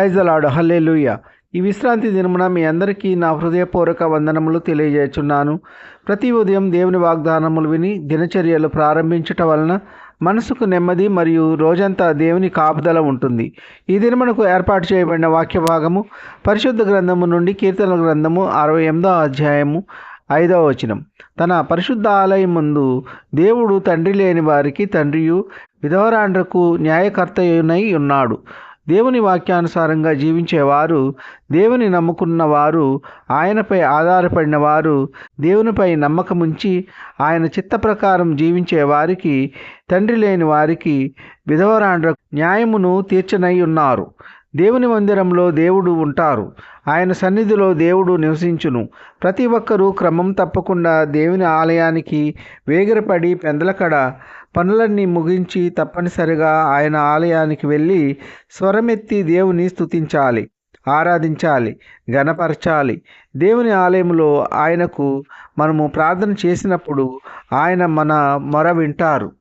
Praise అలాడు హల్లెలూయ. ఈ విశ్రాంతి దినమున మీ అందరికీ నా హృదయపూర్వక వందనములు తెలియజేస్తున్నాను ప్రతి ఉదయం దేవుని వాగ్దానములు విని దినచర్యలు ప్రారంభించటం వలన మనసుకు నెమ్మది మరియు రోజంతా దేవుని కాపుదల ఉంటుంది. ఈ దినమునకు ఏర్పాటు చేయబడిన వాక్య భాగము పరిశుద్ధ గ్రంథము నుండి కీర్తన గ్రంథము అరవై ఎనిమిదో అధ్యాయము ఐదవ వచనం. తన పరిశుద్ధ ఆలయం ముందు దేవుడు తండ్రి లేని వారికి తండ్రియు విధవరాండ్రకు న్యాయకర్తయునై ఉన్నాడు. దేవుని వాక్యానుసారంగా జీవించేవారు దేవుని నమ్ముకున్న వారు ఆయనపై ఆధారపడిన వారు దేవునిపై నమ్మకముంచి ఆయన చిత్త ప్రకారం జీవించే వారికి తండ్రి లేని వారికి విధవరాండ్ర న్యాయమును తీర్చనై ఉన్నారు. దేవుని మందిరంలో దేవుడు ఉంటారు. ఆయన సన్నిధిలో దేవుడు నివసించును. ప్రతి ఒక్కరూ క్రమం తప్పకుండా దేవుని ఆలయానికి వేగిరపడి పెందలకడ పనులన్నీ ముగించి తప్పనిసరిగా ఆయన ఆలయానికి వెళ్ళి స్వరమెత్తి దేవుని స్థుతించాలి ఆరాధించాలి గణపరచాలి దేవుని ఆలయంలో ఆయనకు మనము ప్రార్థన చేసినప్పుడు ఆయన మన మొర వింటారు.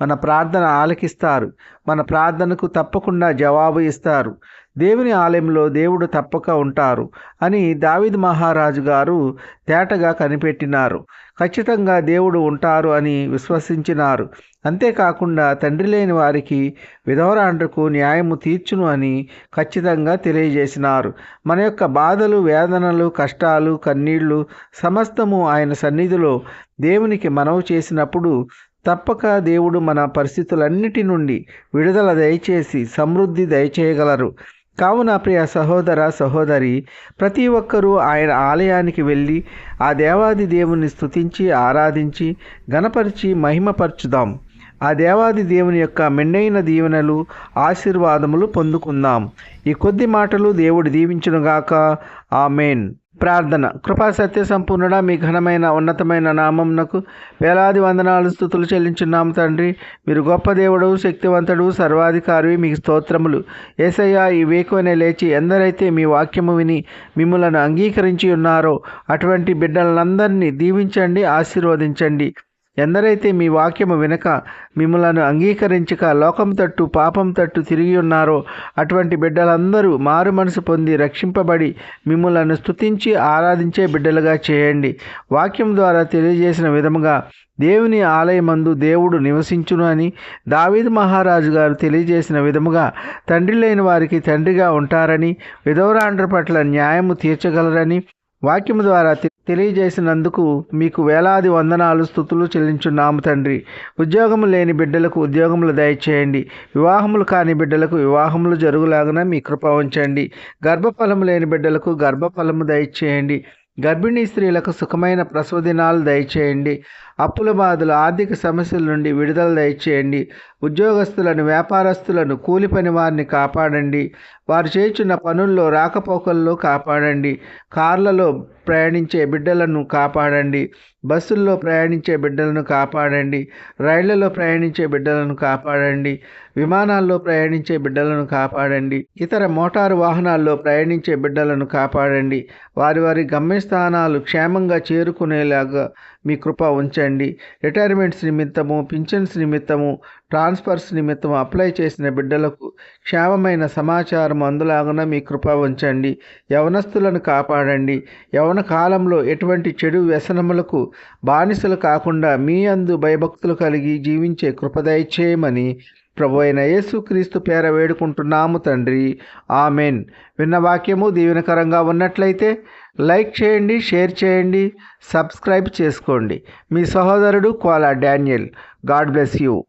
మన ప్రార్థన ఆలకిస్తారు. మన ప్రార్థనకు తప్పకుండా జవాబు ఇస్తారు. దేవుని ఆలయంలో దేవుడు తప్పక ఉంటారు అని దావిద్ మహారాజు గారు తేటగా కనిపెట్టినారు. ఖచ్చితంగా దేవుడు ఉంటారు అని విశ్వసించినారు. అంతేకాకుండా తండ్రి లేని వారికి విధవరాండ్రకు న్యాయము తీర్చును అని ఖచ్చితంగా తెలియజేసినారు. మన యొక్క బాధలు వేదనలు కష్టాలు కన్నీళ్ళు సమస్తము ఆయన సన్నిధిలో దేవునికి మనవి చేసినప్పుడు తప్పక దేవుడు మన పరిస్థితులన్నిటి నుండి విడుదల దయచేసి సమృద్ధి దయచేయగలరు. కావున ప్రియ సహోదర సహోదరి ప్రతి ఒక్కరూ ఆయన ఆలయానికి వెళ్ళి ఆ దేవాది దేవుని స్తుతించి ఆరాధించి గణపరిచి మహిమపరచుదాం. ఆ దేవాది దేవుని యొక్క మెండైన దీవెనలు ఆశీర్వాదములు పొందుకుందాం. ఈ కొద్ది మాటలు దేవుడు దీవించునుగాక. ఆమెన్. ప్రార్థన. కృపా సత్య సంపూర్ణుడ మీ ఘనమైన ఉన్నతమైన నామంనకు వేలాది వందనాలు స్థుతులు చెల్లించున్నాము తండ్రి. మీరు గొప్ప దేవుడు శక్తివంతుడు సర్వాధికారి మీకు స్తోత్రములు. ఏసయ్య ఈ వేకువనే లేచి ఎందరైతే మీ వాక్యము విని మిమ్మలను అంగీకరించి ఉన్నారో అటువంటి బిడ్డలందరినీ దీవించండి ఆశీర్వదించండి. ఎందరైతే మీ వాక్యము వినక మిమ్మలను అంగీకరించక లోకం తట్టు పాపం తట్టు తిరిగి ఉన్నారో అటువంటి బిడ్డలందరూ మారు మనసు పొంది రక్షింపబడి మిమ్మలను స్తుతించి ఆరాధించే బిడ్డలుగా చేయండి. వాక్యం ద్వారా తెలియజేసిన విధముగా దేవుని ఆలయమందు దేవుడు నివసించును అని దావీద్ మహారాజు గారు తెలియజేసిన విధముగా తండ్రి లేని వారికి తండ్రిగా ఉంటారని విధవరాండ్ర పట్ల న్యాయము తీర్చగలరని వాక్యము ద్వారా తెలియజేసినందుకు మీకు వేలాది వందనాలు స్థుతులు చెల్లించున్నాము తండ్రి. ఉద్యోగం లేని బిడ్డలకు ఉద్యోగములు దయచేయండి. వివాహములు కాని బిడ్డలకు వివాహములు జరుగులాగున మీ కృప ఉంచండి. గర్భఫలము లేని బిడ్డలకు గర్భఫలము దయచేయండి. గర్భిణీ స్త్రీలకు సుఖమైన ప్రసవ దినాలు దయచేయండి. అప్పుల బాధలు ఆర్థిక సమస్యల నుండి విడుదల దయచేయండి. ఉద్యోగస్తులను వ్యాపారస్తులను కూలి పని వారిని కాపాడండి. వారు చేయుచున్న పనుల్లో రాకపోకల్లో కాపాడండి. కార్లలో ప్రయాణించే బిడ్డలను కాపాడండి. బస్సుల్లో ప్రయాణించే బిడ్డలను కాపాడండి. రైళ్ళలో ప్రయాణించే బిడ్డలను కాపాడండి. విమానాల్లో ప్రయాణించే బిడ్డలను కాపాడండి. ఇతర మోటారు వాహనాల్లో ప్రయాణించే బిడ్డలను కాపాడండి. వారి వారి గమ్యస్థానాలు క్షేమంగా చేరుకునేలాగా మీ కృప ఉంచండి. రిటైర్మెంట్స్ నిమిత్తము పింఛన్స్ నిమిత్తము ట్రాన్స్ఫర్స్ నిమిత్తం అప్లై చేసిన బిడ్డలకు క్షేమమైన సమాచారం అందులాగున మీ కృప ఉంచండి. యవనస్తులను కాపాడండి. యవన కాలంలో ఎటువంటి చెడు వ్యసనములకు బానిసలు కాకుండా మీ అందు భయభక్తులు కలిగి జీవించే కృపదయ చేయమని ప్రభు అయిన యేసుక్రీస్తు పేర వేడుకుంటున్నాము తండ్రి. ఆమెన్. విన్న వాక్యము దీవెనకరంగా ఉన్నట్లయితే లైక్ చేయండి షేర్ చేయండి సబ్స్క్రైబ్ చేసుకోండి. మీ సహోదరుడు Kola Daniel. God bless you.